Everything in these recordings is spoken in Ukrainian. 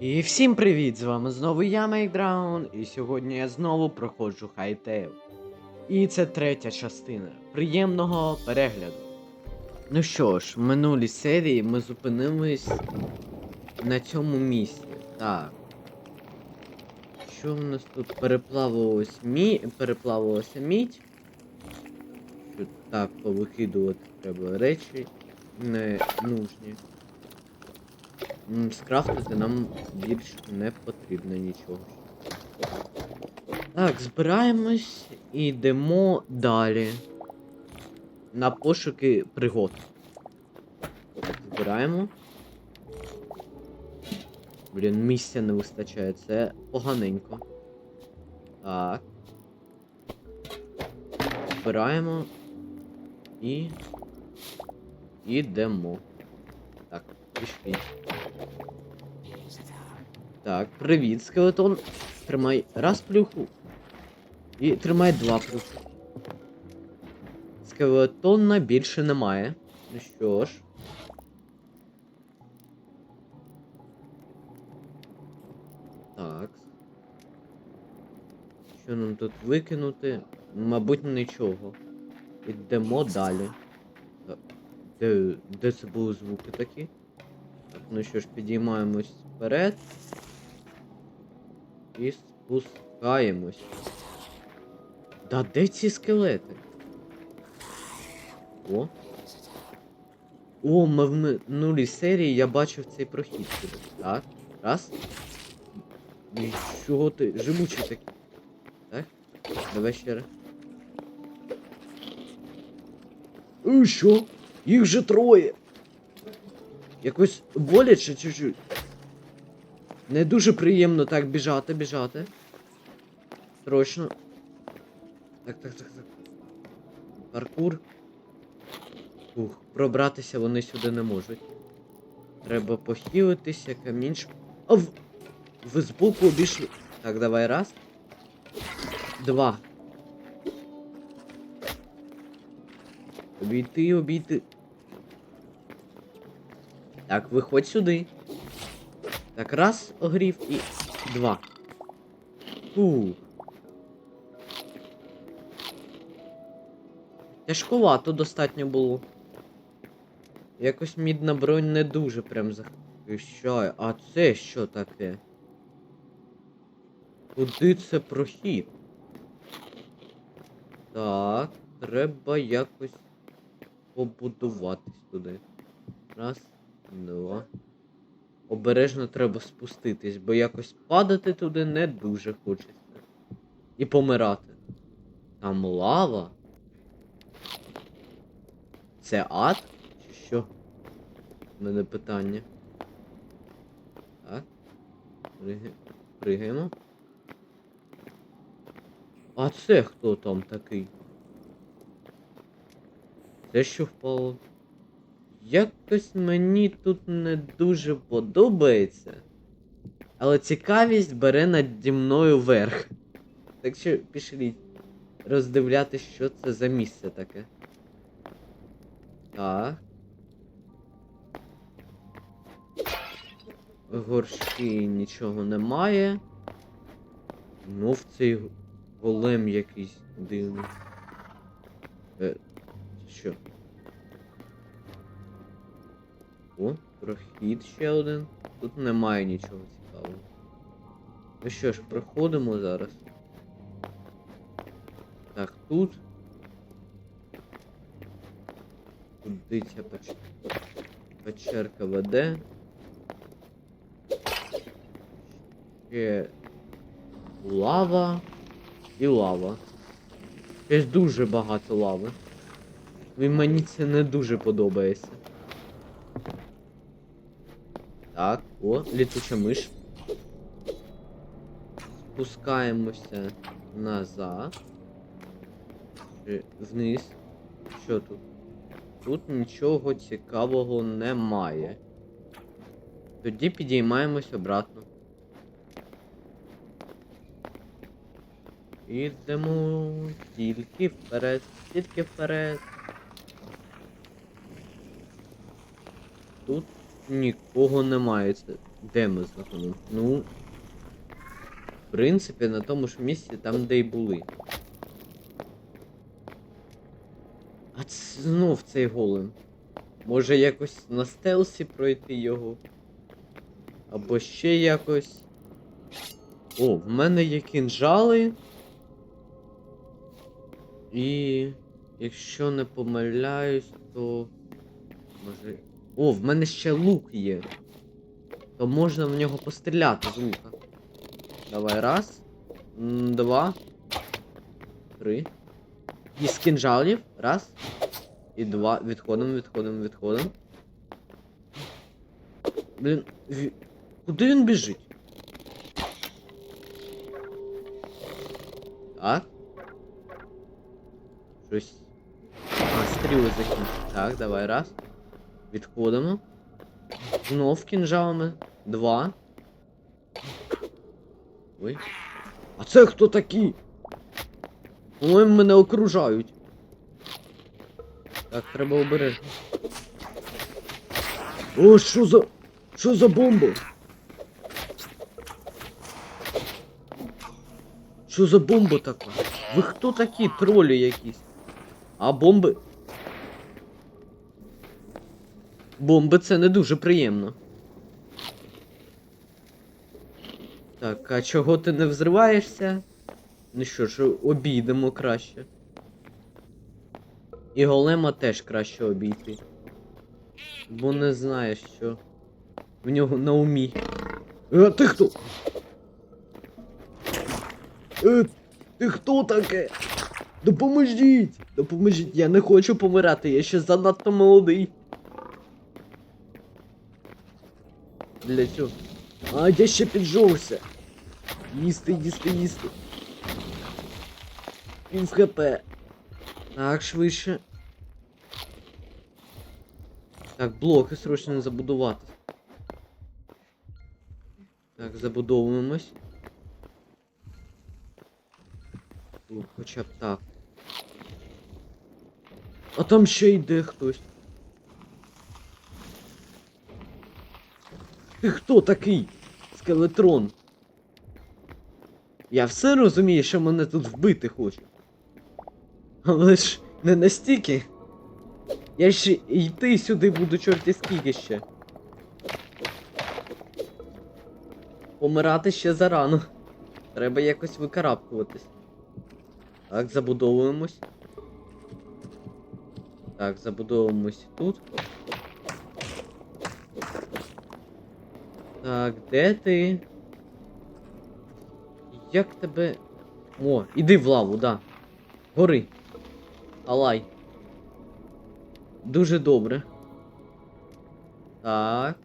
І всім привіт! З вами знову я, Мейкдраун, і сьогодні я знову проходжу Хайтейл. І це третя частина. Приємного перегляду. Ну що ж, в минулій серії ми зупинились на цьому місці. Так. Що в нас тут переплавилось мі... переплавилося мідь? Що так, повикидувати треба речі не нужні. Скрафтити нам більш не потрібно нічого. Так, збираємось і йдемо далі. На пошуки пригод. Так, збираємо. Блін, місця не вистачає, це поганенько. Так. Збираємо. І. Ідемо. Так, пішли. Так, привіт, скелетон. Тримай раз плюху. І тримай два плюху. Скелетона більше немає. Ну що ж. Так. Що нам тут викинути? Мабуть, нічого. Ідемо далі. Так, Де, де це були звуки такі? Так, ну що ж, підіймаємось вперед. І спускаємось. Да де ці скелети? О. О, ми в минулій серії я бачив цей прохід. Так. Раз. І чого ти? Живучий такий. Так? Давай ще раз. І що? Їх же троє. Якось боляче чуть-чуть. Не дуже приємно так біжати, біжати. Срочно. Так, так, так, так. Паркур. Ух, пробратися вони сюди не можуть. Треба похилитися, камінч. А в... Ви збоку обійшли. Так, давай раз. Два. Обійти, обійти. Так, виходь сюди. Так, раз огрів і два. Фу. Тяжковато достатньо було. Якось мідна бронь не дуже прям захищає. А це що таке? Куди це прохід? Так, треба якось побудуватись туди. Раз, два. Обережно треба спуститись, бо якось падати туди не дуже хочеться. І помирати. Там лава. Це ад? Чи що? У мене питання. Так. Приги... Пригаємо. А це хто там такий? Це що впало? Якось мені тут не дуже подобається. Але цікавість бере наді мною верх. Так що пішліть роздивлятись, що це за місце таке. Так. Горшки нічого немає. Ну, в цей голем якийсь дивний. Е, що? О, прохід ще один. Тут немає нічого цікавого. Ну що ж, проходимо зараз. Так, тут. Куди ця печ... печерка веде? Ще лава і лава. Ще дуже багато лави. І мені це не дуже подобається. Так, о, літуча миш. Спускаємося назад. Вниз. Що тут? Тут нічого цікавого немає. Тоді підіймаємось обратно. Ідемо тільки вперед, тільки вперед. Тут нікого немає. Це Де ми знаходимо? Ну. В принципі, на тому ж місці, там, де й були. А це знов цей голем. Може якось на стелсі пройти його. Або ще якось. О, в мене є кінжали. І. Якщо не помиляюсь, то. Може. О, в мене ще лук є. То можна в нього постріляти з лука. Давай, раз. Два. Три. І з кінжалів. Раз. І два. Відходимо, відходимо, відходимо. Блін, ві- куди він біжить? Так. Щось. А, стріли закінчив. Так, давай, раз. Відходимо. Знов кінжалами. Два. Ой. А це хто такі? По-моєму, мене окружають. Так, треба обережно. О, що за. Що за бомба? Що за бомба така? Ви хто такі тролі якісь? А бомби? Бомби це не дуже приємно. Так, а чого ти не взриваєшся? Ну що ж, обійдемо краще. І голема теж краще обійти. Бо не знає, що в нього на умі. Е, ти хто? Е, ти хто таке? Допоможіть! Допоможіть, я не хочу помирати, я ще занадто молодий. Для цього. А, я ще піджовся. Їсти, їсти, їсти. Пів хп. Так, швидше. Так, блоки срочно забудувати. Так, забудовуємось. Ну, хоча б так. А там ще йде хтось. Ти хто такий? Скелетрон. Я все розумію, що мене тут вбити хоче. Але ж не настільки. Я ще йти сюди буду чорті скільки ще. Помирати ще зарано. Треба якось викарабкуватись. Так, забудовуємось. Так, забудовуємось тут. Так, де ти? Як тебе. О, іди в лаву, да. Гори. Алай. Дуже добре. Так.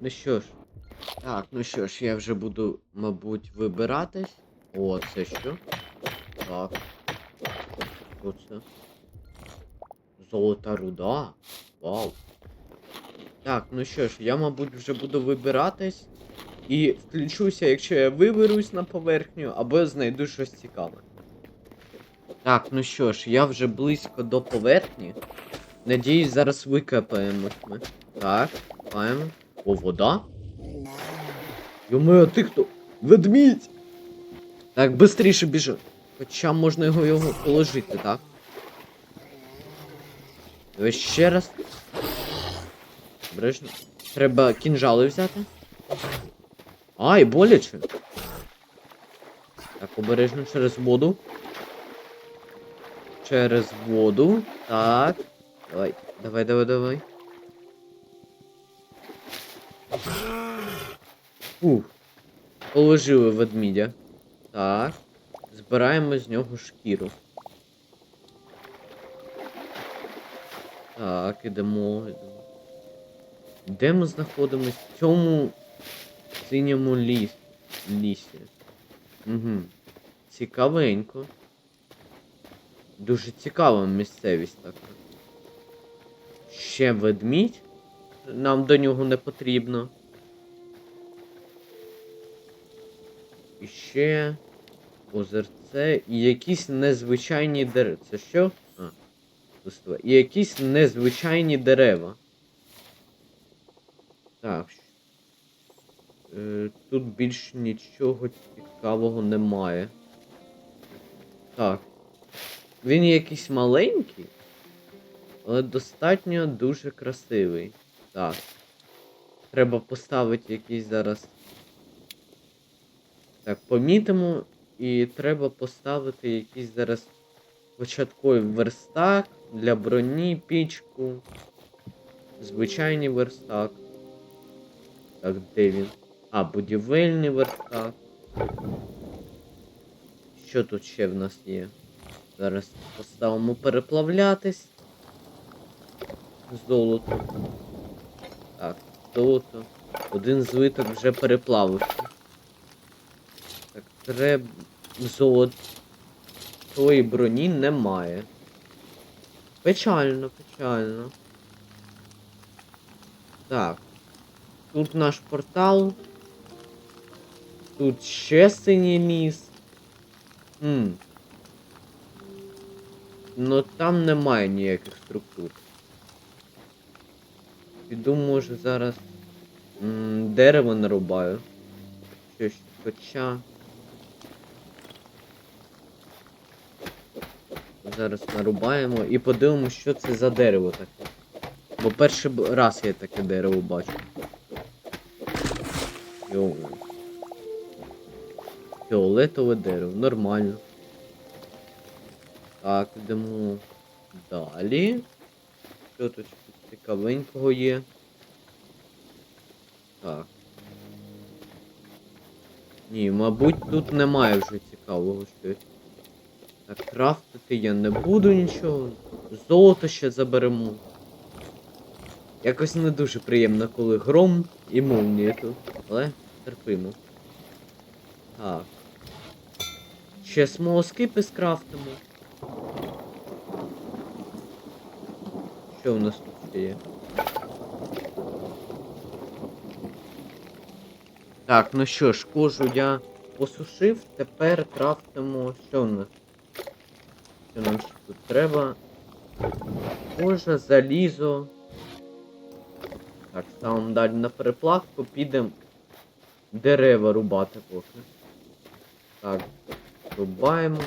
Ну що ж. Так, ну що ж, я вже буду, мабуть, вибиратись. О, це що? Так. Що це? Золота руда. Вау. Так, ну що ж, я, мабуть, вже буду вибиратись. І включуся, якщо я виберусь на поверхню, або знайду щось цікаве. Так, ну що ж, я вже близько до поверхні. Надіюсь, зараз викопаємось ми. Так, копаємо. О, вода? Йоме, а ти хто? Ведмідь! Так, бистріше біжи. Хоча можна його його положити, так? Ще раз. Обережно. Треба кінжали взяти. Ай, боляче. Так, обережно через воду. Через воду. Так. Давай, давай, давай, давай. Ух. Положили ведмідя. Так. Збираємо з нього шкіру. Так, ідемо. Де ми знаходимось? В цьому синьому ліс... лісі. Угу. Цікавенько. Дуже цікава місцевість така. Ще ведмідь. Нам до нього не потрібно. І ще озерце і якісь незвичайні дерева. Це що? А. І якісь незвичайні дерева. Так. тут більш нічого цікавого немає. Так. Він якийсь маленький, але достатньо дуже красивий. Так. Треба поставити якийсь зараз. Так, помітимо. І треба поставити якийсь зараз початковий верстак для броні, пічку. Звичайний верстак. Так, де він? А, будівельний верстак. Що тут ще в нас є? Зараз поставимо переплавлятись. Золото. Так, золото. Один злиток вже переплавився. Так, треба. Золотої броні немає. Печально, печально. Так. Тут наш портал. Тут ще синій ліс. Хм. Ну там немає ніяких структур. Піду, може, зараз м, дерево нарубаю. Щось, хоча. Зараз нарубаємо і подивимося, що це за дерево таке. Бо перший раз я таке дерево бачу. Йоу. Фіолетове дерево, нормально. Так, йдемо далі. Що тут цікавенького є? Так. Ні, мабуть, тут немає вже цікавого щось. Так, крафтити я не буду нічого. Золото ще заберемо. Якось не дуже приємно, коли гром і молнія тут, але терпимо. Так. Ще смолоскипи скрафтимо. Що в нас тут ще є? Так, ну що ж, кожу я посушив, тепер крафтимо. Що в нас? Що нам ще тут треба? Кожа, залізо. Так, ставимо далі на переплавку, підемо дерева рубати поки. Так, рубаємо.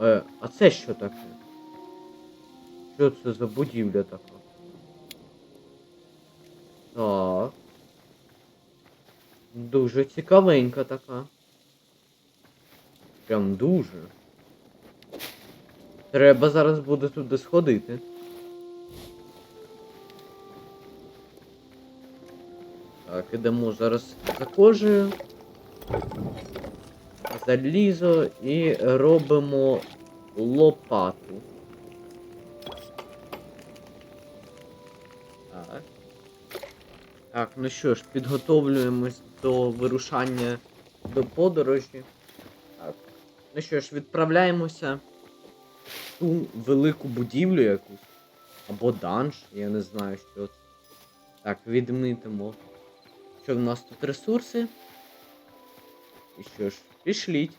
Е, а це що таке? Що це за будівля така? Так. Дуже цікавенька така. Прям дуже. Треба зараз буде туди сходити. Так, ідемо зараз за кожею. Залізо і робимо лопату. Так. Так, ну що ж, підготовлюємось до вирушання до подорожі. Так. Ну що ж, відправляємося в ту велику будівлю якусь. Або данж, я не знаю, що це. Так, відмітимо. Що в нас тут ресурси? І що ж, пішліть.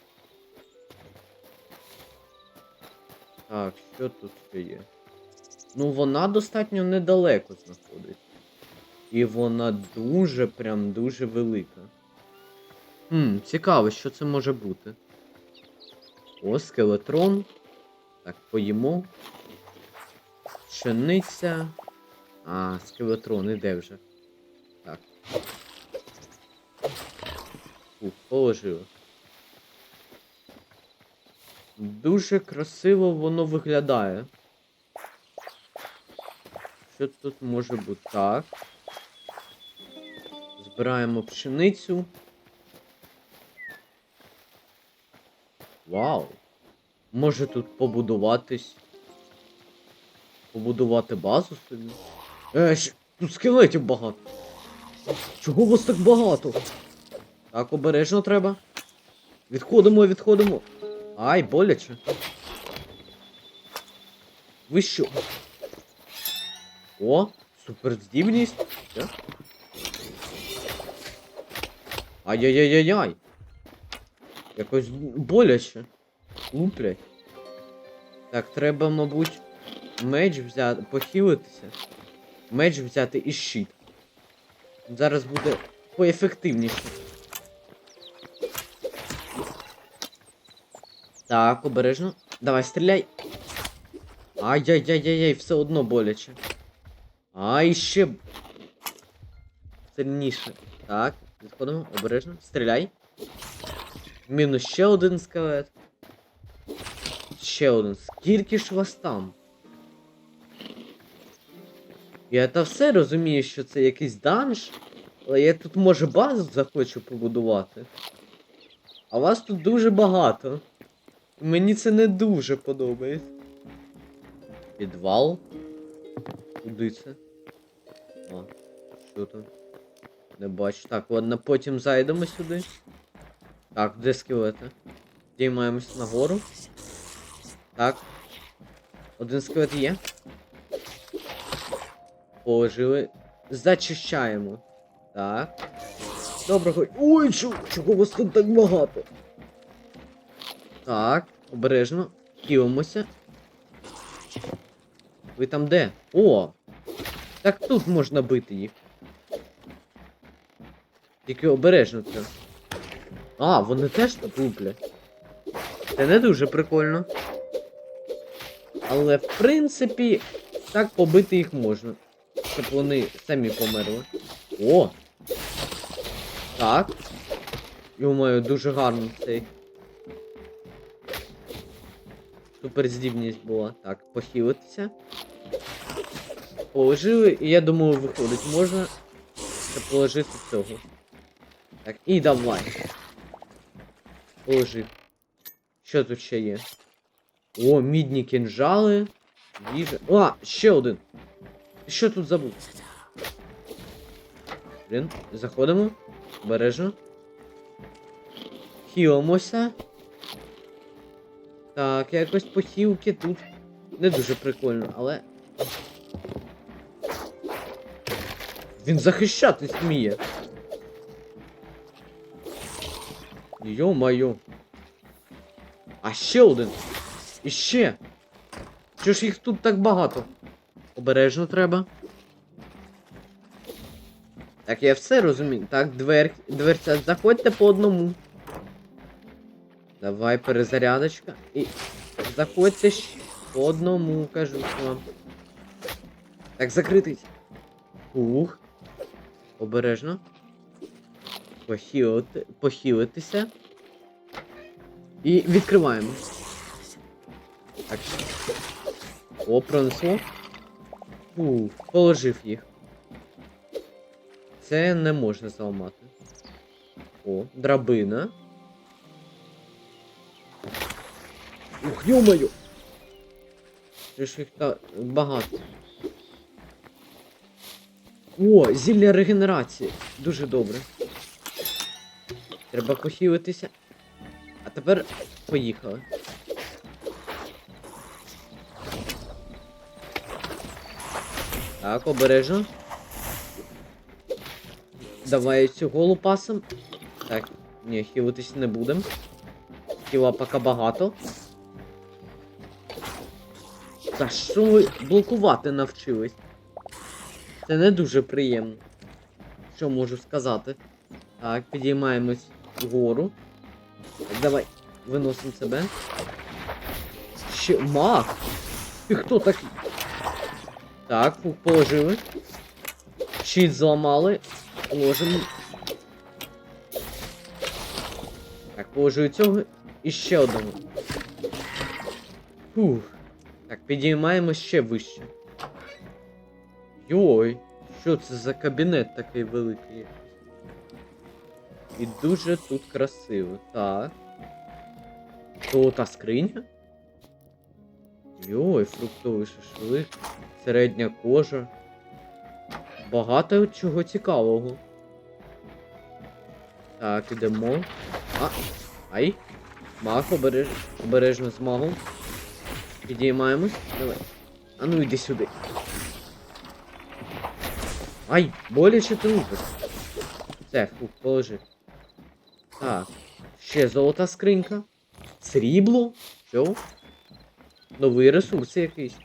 Так, що тут ще є? Ну, вона достатньо недалеко знаходиться. І вона дуже, прям дуже велика. Хм, цікаво, що це може бути. О, скелетрон. Так, поїмо. Пшениця. А, скелетрон, іде вже. Фух, положило. Дуже красиво воно виглядає. Що тут може бути? Так. Збираємо пшеницю. Вау. Може тут побудуватись. Побудувати базу собі. Е, щ- тут скелетів багато. Чого вас так багато? Так, обережно треба. Відходимо, відходимо. Ай, боляче. Ви що? О, суперздібність. Ай-яй-яй-яй-яй. Якось боляче. Луплять. Так, треба, мабуть, меч взяти, похилитися. Меч взяти і щит. Зараз буде поефективніше. Так, обережно. Давай, стріляй. Ай-яй-яй-яй, все одно боляче. Ай, ще. Сильніше. Так, відходимо, обережно. Стріляй. Мінус ще один скелет. Ще один. Скільки ж вас там? Я та все розумію, що це якийсь данж, але я тут може базу захочу побудувати. А вас тут дуже багато. Мені це не дуже подобається. Підвал. Куди це? А, що там? Не бачу. Так, ладно, потім зайдемо сюди. Так, де скелети? Діймаємось нагору. Так. Один скелет є. Положили. Зачищаємо. Так. Доброго. Ой, чо, чого вас тут так багато? Так, обережно. Хілимося. Ви там де? О! Так тут можна бити їх. Тільки обережно це. А, вони теж так луплять. Це не дуже прикольно. Але в принципі, так побити їх можна. Щоб вони самі померли. О! Так. Думаю, дуже гарно цей. Суперздібність була. Так, похилитися. Положили, і я думаю, виходить можна положити цього. Так, і давай. Положив. Що тут ще є? О, мідні кінжали. Їжа. А, ще один. Що тут забув? Блін, заходимо. Обережно. Хілимося. Так, якось похилки тут не дуже прикольно, але. Він захищатись вміє. Йо-майо. А ще один. І ще. Чого ж їх тут так багато? Обережно треба. Так, я все розумію. Так, двер... дверця, заходьте по одному. Давай, перезарядочка. І заходьте ще по одному, кажу вам. Так, закритий. Ух. Обережно. Похилити... Похилитися. І відкриваємо. Так. О, пронесло. Фу, положив їх. Це не можна зламати. О, драбина. Ё-моё! Що ж їх так багато. О, зілля регенерації. Дуже добре. Треба похилитися. А тепер поїхали. Так, обережно. Давай цю голу пасом. Так, ні, хілитись не будем. Хіла поки багато. Та що ви блокувати навчились? Це не дуже приємно. Що можу сказати? Так, підіймаємось вгору. Давай, виносимо себе. Ще маг! Ти хто такий? Так, положили. Щит зламали. Ложимо. Так, положую цього. І ще одного. Фух. Так, підіймаємо ще вище. Йой, що це за кабінет такий великий? І дуже тут красиво. Так. То та скриня? Йой, фруктовий шашлик, середня кожа. Багато чого цікавого. Так, ідемо. А, ай. Мах, обереж... обережно з магом. Підіймаємось. Давай. А ну йди сюди. Ай, боляче ти лупиш. Все, фух, положи. Так. Ще золота скринька. Срібло. Що? Новий ресурс якийсь.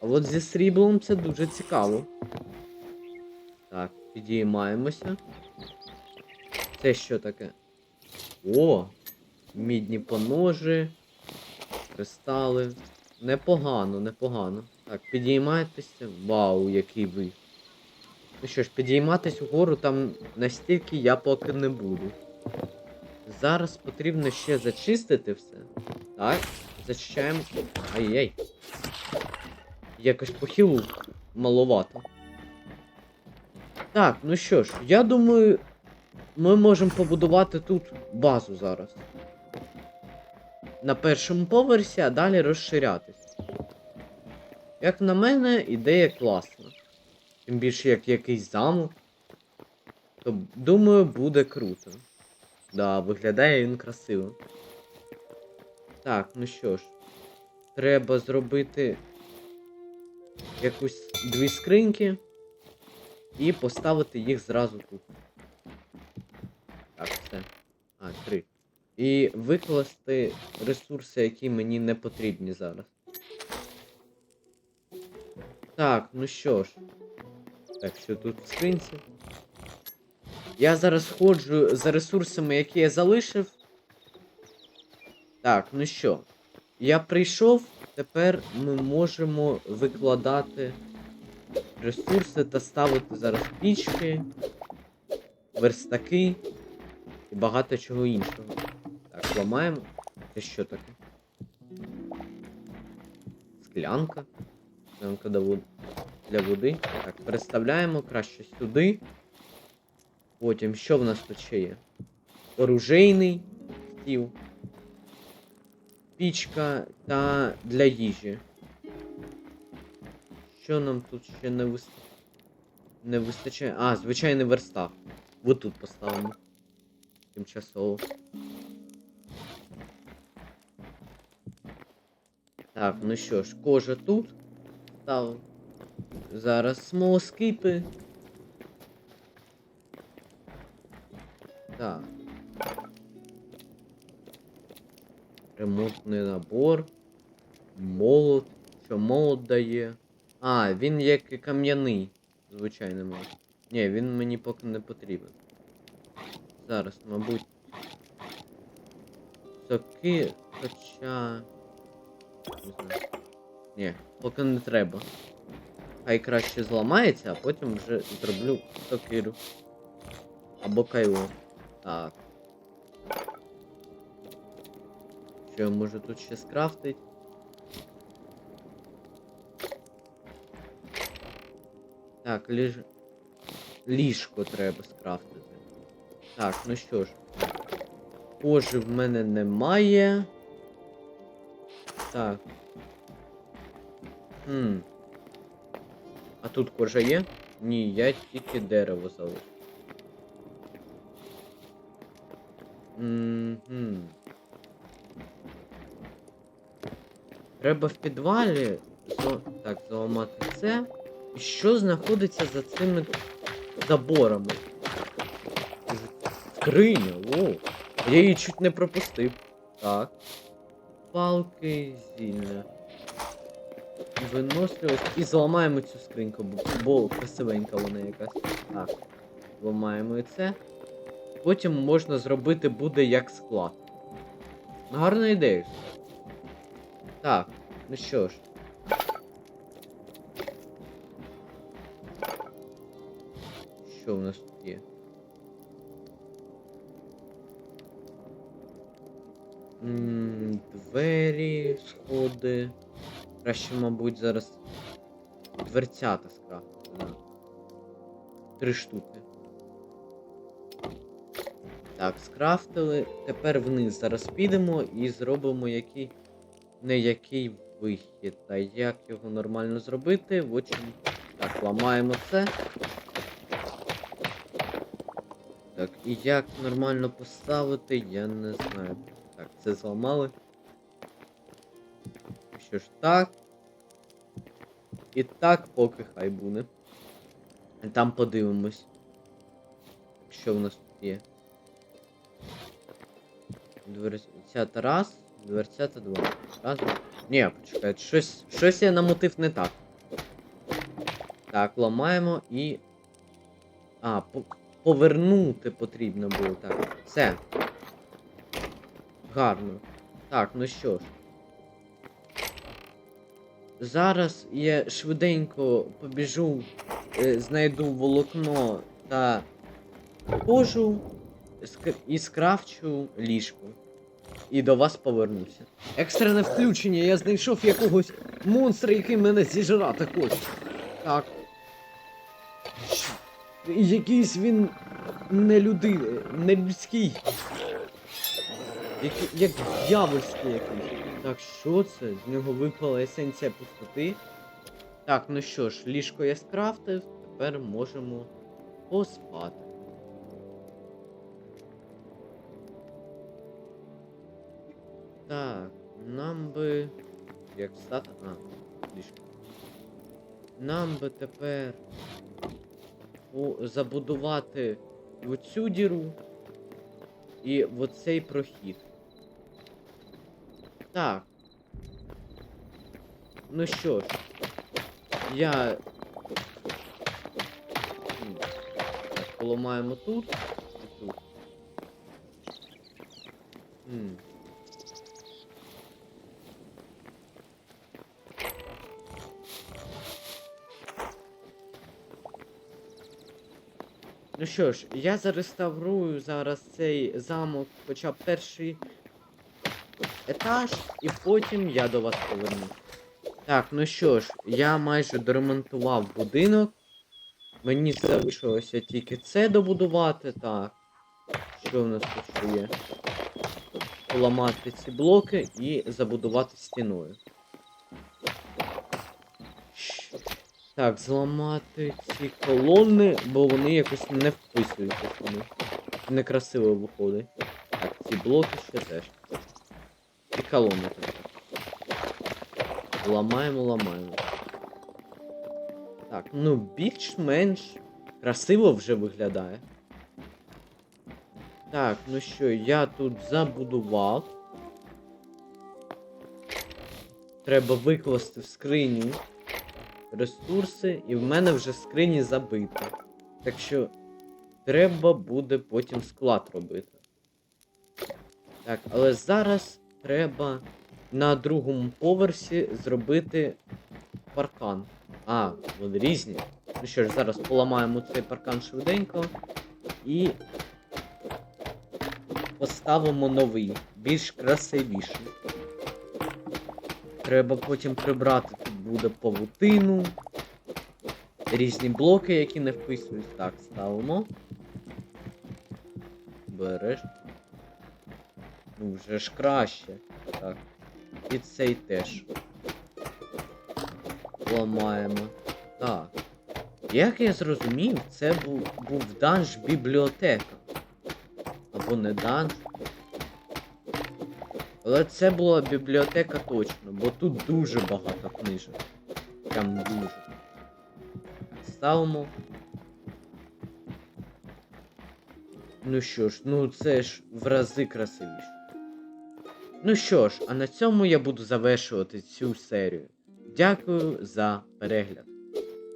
А от зі сріблом це дуже цікаво. Так, Підіймаємося. Це що таке? О! Мідні поножі. Кристали. Непогано, непогано. Так, підіймайтеся. Вау, який ви. Ну що ж, підійматись угору там настільки я поки не буду. Зараз потрібно ще зачистити все. Так, зачищаємо. Ай-яй. Якось похилу маловато. Так, ну що ж, я думаю, ми можемо побудувати тут базу зараз. На першому поверсі, а далі розширятись. Як на мене, ідея класна. Тим більше як якийсь замок. То думаю, буде круто. Да, виглядає він красиво. Так, ну що ж. Треба зробити якусь дві скриньки і поставити їх зразу тут. Так, все. А, три. І викласти ресурси, які мені не потрібні зараз. Так, ну що ж. Так, що тут в скринці? Я зараз ходжу за ресурсами, які я залишив. Так, ну що. Я прийшов, тепер ми можемо викладати ресурси та ставити зараз пічки, верстаки і багато чого іншого. Так, ламаємо. Це що таке? Склянка. Склянка для води. Так, переставляємо краще сюди. Потім, що в нас тут ще є? Оружейний стіл. Пічка та для їжі. Що нам тут ще не вис... не вистачає? А, звичайний верстак. Вот тут поставимо. Тимчасово. Так, ну що ж, кожа тут. Став. Зараз смолоскипи. Так. Ремонтний набор. Молот. Що молот дає? А, він як і кам'яний. Звичайний молот. Ні, він мені поки не потрібен. Зараз, мабуть. Соки, хоча. Ні, поки не треба. Хай краще зламається, а потім вже зроблю сокиру. Або кайло. Так. Що я можу тут ще скрафтить? Так, ліж... ліжко треба скрафтити. Так, ну що ж. Кожи в мене немає. Так. Хм. А тут кожа є? Ні, я тільки дерево залишив. Мгм. Треба в підвалі зо... так, зламати це. І що знаходиться за цими заборами? Скриня, о! Я її чуть не пропустив. Так. Палки, зілля. Виносливість. І зламаємо цю скриньку, бо, красивенька вона якась. Так. Ламаємо і це. Потім можна зробити буде як склад. Гарна ідея. Так, ну що ж. Що в нас Двері, сходи. Краще, мабуть, зараз дверцята скрафтити. Три штуки. Так, скрафтили. Тепер вниз зараз підемо і зробимо який. Не який вихід. А як його нормально зробити? В. Так, ламаємо це. Так, і як нормально поставити, я не знаю. Так, це зламали. Що ж так. І так поки хай буде. Там подивимось. Що в нас тут є? Дверцята раз, дверцята два. Раз. Ні, почекайте, щось, щось я намотив не так. Так, ламаємо і. А, по- повернути потрібно було, так. Все. Гарно. Так, ну що ж. Зараз я швиденько побіжу, е, знайду волокно та кожу і скрафчу ліжко. І до вас повернуся. Екстрене включення, я знайшов якогось монстра, який мене зіжрати хоче. Так. Якийсь він не людина, не людський. Який, як дьявольський якийсь. Так, що це? З нього випала есенція пустоти. Так, ну що ж, ліжко я скрафтив, тепер можемо поспати. Так, нам би. Як встати? А, ліжко. Нам би тепер о, забудувати в цю діру і оцей прохід. Так. Ну що ж, я. Поламаємо тут і тут. М. Ну що ж, я зареставрую зараз цей замок, хоча перший етаж, і потім я до вас поверну. Так, ну що ж, я майже доремонтував будинок. Мені залишилося тільки це добудувати, так. Що в нас тут є? Поламати ці блоки і забудувати стіною. Так, зламати ці колони, бо вони якось не вписуються. Некрасиво виходить. Так, ці блоки ще теж. І колони теж. Ламаємо, ламаємо. Так, ну більш-менш красиво вже виглядає. Так, ну що, я тут забудував. Треба викласти в скриню ресурси, і в мене вже скрині забито. Так що треба буде потім склад робити. Так, але зараз треба на другому поверсі зробити паркан. А, вони різні. Ну що ж, зараз поламаємо цей паркан швиденько і поставимо новий, більш красивіший. Треба потім прибрати тут буде павутину. Різні блоки, які не вписують. Так, ставимо. Береш. Ну, вже ж краще. Так. І цей теж. Ламаємо. Так. Як я зрозумів, це був, був данж бібліотека. Або не данж. Але це була бібліотека точно, бо тут дуже багато книжок. Прям дуже. Ставимо. Ну що ж, ну це ж в рази красивіше. Ну що ж, а на цьому я буду завершувати цю серію. Дякую за перегляд.